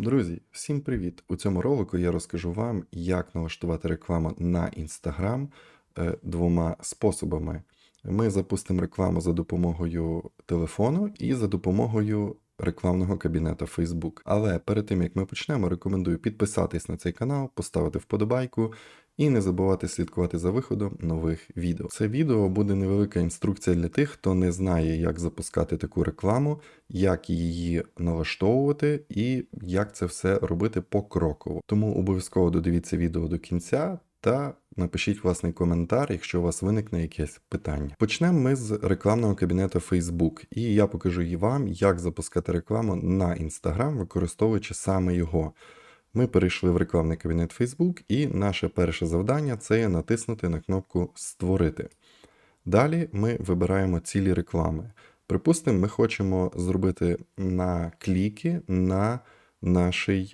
Друзі, всім привіт! У цьому ролику я розкажу вам, як налаштувати рекламу на Instagram е, двома способами. Ми запустимо рекламу за допомогою телефону і за допомогою рекламного кабінета Facebook. Але перед тим як ми почнемо, рекомендую підписатись на цей канал, поставити вподобайку і не забувати слідкувати за виходом нових відео. Це відео буде невелика інструкція для тих, хто не знає, як запускати таку рекламу, як її налаштовувати і як це все робити покроково. Тому обов'язково додивіться відео до кінця. Та напишіть власний коментар, якщо у вас виникне якесь питання. Почнемо ми з рекламного кабінету Facebook, і я покажу вам, як запускати рекламу на Instagram, використовуючи саме його. Ми перейшли в рекламний кабінет Facebook, і наше перше завдання це є натиснути на кнопку Створити. Далі ми вибираємо цілі реклами. Припустимо, ми хочемо зробити на кліки на наш е,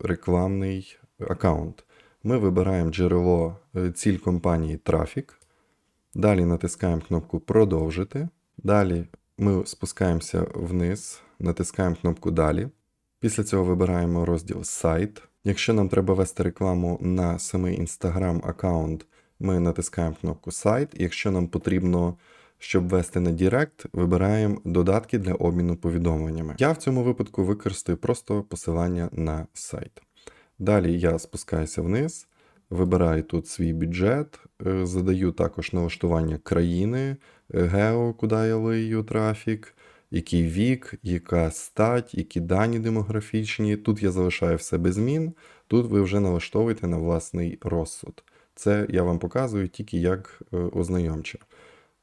рекламний аккаунт. Ми вибираємо джерело е, ціль компанії трафік. Далі натискаємо кнопку Продовжити. Далі ми спускаємося вниз, натискаємо кнопку Далі. Після цього вибираємо розділ Сайт. Якщо нам треба вести рекламу на самий Instagram аккаунт, ми натискаємо кнопку Сайт. Якщо нам потрібно, щоб вести на Директ, вибираємо додатки для обміну повідомленнями. Я в цьому випадку використаю просто посилання на сайт. Далі я спускаюся вниз, вибираю тут свій бюджет, е, задаю також налаштування країни, е, гео, куди я лию трафік, який вік, яка стать, які дані демографічні. Тут я залишаю все без змін, тут ви вже налаштовуєте на власний розсуд. Це я вам показую тільки як е, ознайомче.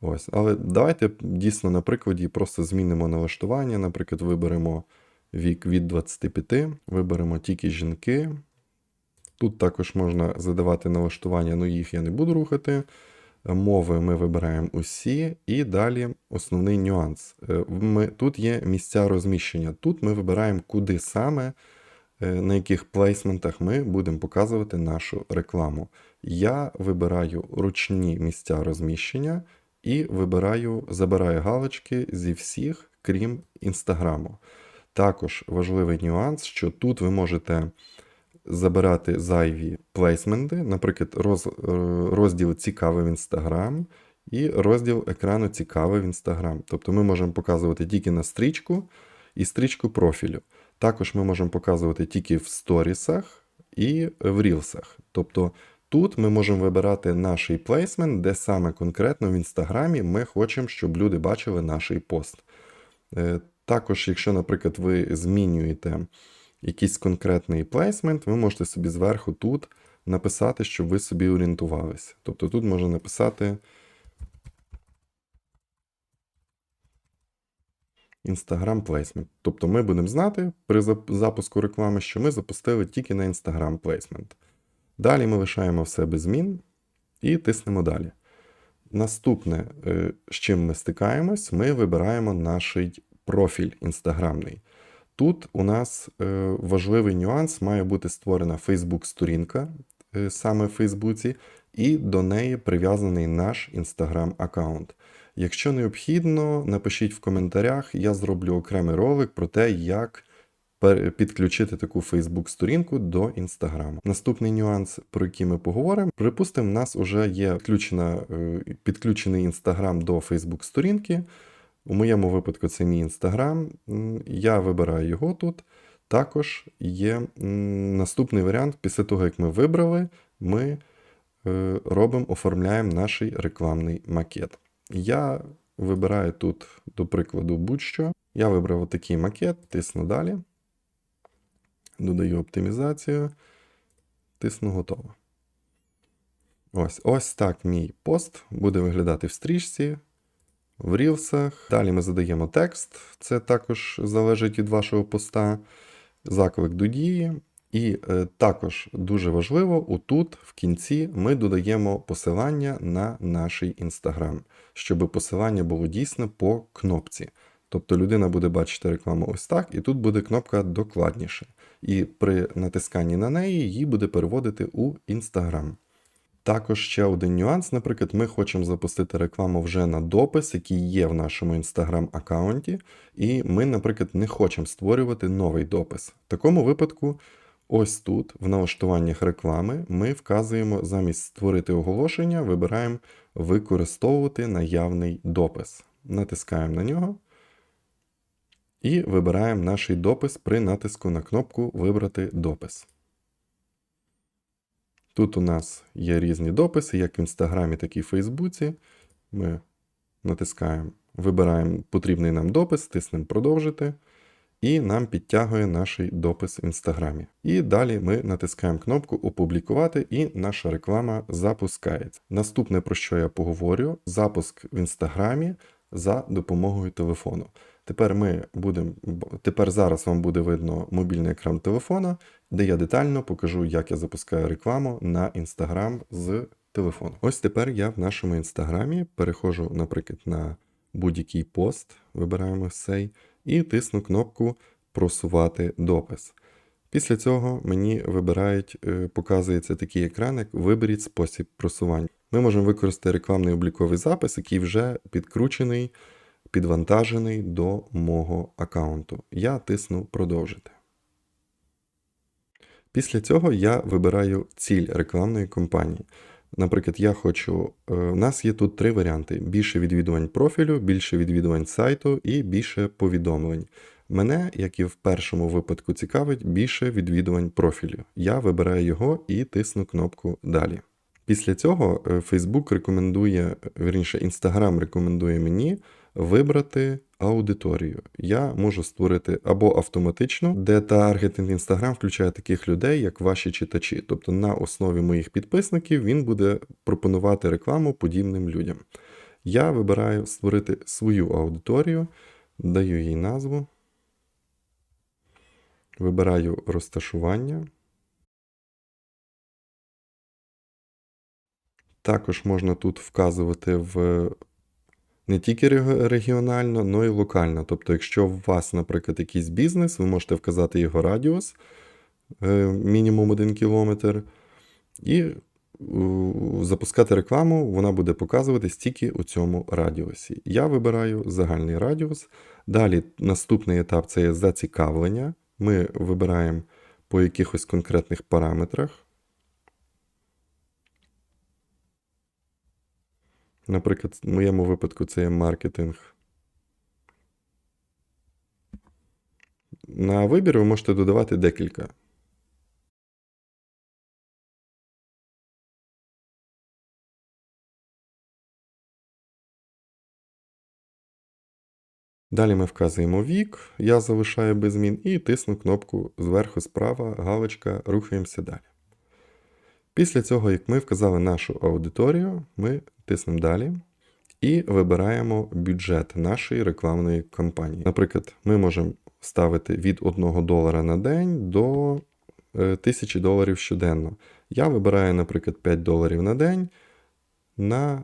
Ось. Але давайте дійсно на прикладі просто змінимо налаштування. Наприклад, виберемо вік від 25, виберемо тільки жінки. Тут також можна задавати налаштування, ну їх я не буду рухати. Мови ми вибираємо усі, і далі основний нюанс. Е, Ми, Тут є місця розміщення. Тут ми вибираємо, куди саме, е, на яких плейсментах ми будемо показувати нашу рекламу. Я вибираю ручні місця розміщення і вибираю, забираю галочки зі всіх, крім інстаграму. Також важливий нюанс, що тут ви можете забирати зайві плейсменти, наприклад, роз, розділ цікавий в Instagram і розділ екрану цікавий в Instagram. Тобто ми можемо показувати тільки на стрічку і стрічку профілю. Також ми можемо показувати тільки в сторісах і в рілсах. Тобто тут ми можемо вибирати наш плейсмент, де саме конкретно в інстаграмі ми хочемо, щоб люди бачили наш пост. Е, також, якщо, наприклад, ви змінюєте якийсь конкретний плейсмент, ви можете собі зверху тут написати, щоб ви собі орієнтувалися. Тобто тут можна написати Instagram Placement. Тобто ми будемо знати при запуску реклами, що ми запустили тільки на Instagram Placement. Далі ми лишаємо все без змін і тиснемо далі. Наступне, е, з чим ми стикаємось, ми вибираємо наш профіль інстаграмний. Тут у нас е, важливий нюанс, має бути створена Facebook-сторінка е, саме в Фейсбуці, і до неї прив'язаний наш Instagram-аккаунт. Якщо необхідно, напишіть в коментарях, я зроблю окремий ролик про те, як підключити таку Facebook-сторінку до Instagram. Наступний нюанс, про який ми поговоримо, припустимо, у нас вже є підключена, е, підключений Instagram до Facebook-сторінки. У моєму випадку це мій інстаграм. Я вибираю його тут. Також є наступний варіант. Після того, як ми вибрали, ми е, робимо, оформляємо наш рекламний макет. Я вибираю тут, до прикладу, будь-що. Я вибрав такий макет, тисну далі. Додаю оптимізацію, тисну готово. Ось ось так мій пост буде виглядати в стрічці в рілсах. Далі ми задаємо текст, це також залежить від вашого поста, заклик до дії. І е, також дуже важливо, отут в кінці ми додаємо посилання на наш інстаграм, щоб посилання було дійсно по кнопці. Тобто людина буде бачити рекламу ось так, і тут буде кнопка докладніше. І при натисканні на неї її буде переводити у Інстаграм. Також ще один нюанс, наприклад, ми хочемо запустити рекламу вже на допис, який є в нашому Instagram аккаунті, і ми, наприклад, не хочемо створювати новий допис. В такому випадку, ось тут, в налаштуваннях реклами, ми вказуємо замість створити оголошення, вибираємо використовувати наявний допис. Натискаємо на нього. І вибираємо наш допис при натиску на кнопку Вибрати допис. Тут у нас є різні дописи, як в Інстаграмі, так і в Фейсбуці. Ми натискаємо, вибираємо потрібний нам допис, тиснемо продовжити, і нам підтягує наш допис в Інстаграмі. І далі ми натискаємо кнопку Опублікувати, і наша реклама запускається. Наступне, про що я поговорю, запуск в Інстаграмі за допомогою телефону. Тепер ми будемо, тепер зараз вам буде видно мобільний екран телефона, де я детально покажу, як я запускаю рекламу на Instagram з телефону. Ось тепер я в нашому інстаграмі переходжу, наприклад, на будь-який пост, вибираємо цей, і тисну кнопку Просувати допис. Після цього мені вибирають, е, показується такий екран, як Виберіть спосіб просування. Ми можемо використати рекламний обліковий запис, який вже підкручений підвантажений до мого аккаунту. Я тисну продовжити. Після цього я вибираю ціль рекламної кампанії. Наприклад, я хочу. У нас є тут три варіанти: більше відвідувань профілю, більше відвідувань сайту і більше повідомлень. Мене, як і в першому випадку, цікавить більше відвідувань профілю. Я вибираю його і тисну кнопку Далі. Після цього Facebook рекомендує, верніше, Instagram рекомендує мені вибрати аудиторію. Я можу створити або автоматично, де таргетинг Instagram включає таких людей, як ваші читачі. Тобто на основі моїх підписників він буде пропонувати рекламу подібним людям. Я вибираю створити свою аудиторію, даю їй назву, вибираю розташування. Також можна тут вказувати в не тільки регіонально, але й локально. Тобто, якщо у вас, наприклад, якийсь бізнес, ви можете вказати його радіус е, мінімум 1 кілометр, і запускати рекламу, вона буде показуватись тільки у цьому радіусі. Я вибираю загальний радіус. Далі наступний етап це є зацікавлення. Ми вибираємо по якихось конкретних параметрах. Наприклад, в моєму випадку це є маркетинг. На вибір ви можете додавати декілька. Далі ми вказуємо вік, я залишаю без змін і тисну кнопку зверху справа, галочка, рухаємося далі. Після цього, як ми вказали нашу аудиторію, ми тиснемо далі і вибираємо бюджет нашої рекламної кампанії. Наприклад, ми можемо ставити від 1 долара на день до 1000 доларів щоденно. Я вибираю, наприклад, 5 доларів на день на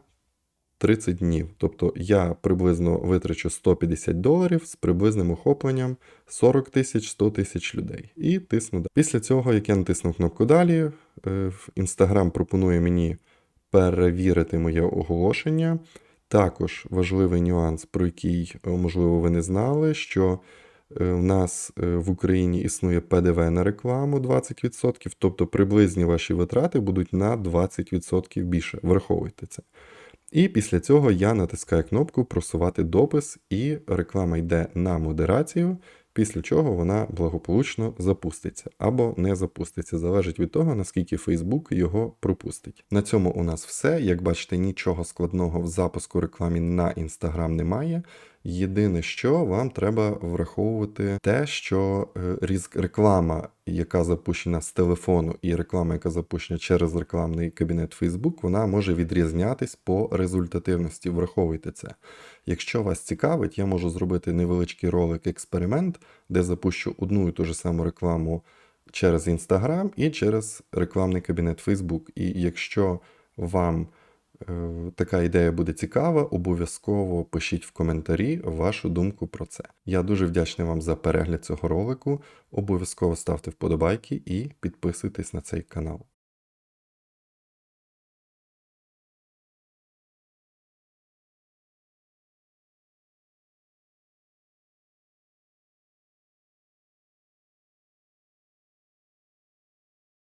30 днів. Тобто я приблизно витрачу 150 доларів з приблизним охопленням 40 тисяч 100 тисяч людей. І тисну далі. Після цього, як я натиснув кнопку далі, е, Instagram пропонує мені перевірити моє оголошення. Також важливий нюанс, про який, е, можливо, ви не знали, що в е, нас в Україні існує ПДВ на рекламу 20%, тобто приблизні ваші витрати будуть на 20% більше. Враховуйте це. І після цього я натискаю кнопку Просувати допис, і реклама йде на модерацію, після чого вона благополучно запуститься або не запуститься. Залежить від того, наскільки Facebook його пропустить. На цьому у нас все. Як бачите, нічого складного в запуску рекламі на Instagram немає. Єдине, що вам треба враховувати те, що е, реклама, яка запущена з телефону, і реклама, яка запущена через рекламний кабінет Facebook, вона може відрізнятись по результативності. Враховуйте це. Якщо вас цікавить, я можу зробити невеличкий ролик-експеримент, де запущу одну і ту ж саму рекламу через Instagram і через рекламний кабінет Facebook. І якщо вам така ідея буде цікава, обов'язково пишіть в коментарі вашу думку про це. Я дуже вдячний вам за перегляд цього ролику. Обов'язково ставте вподобайки і підписуйтесь на цей канал.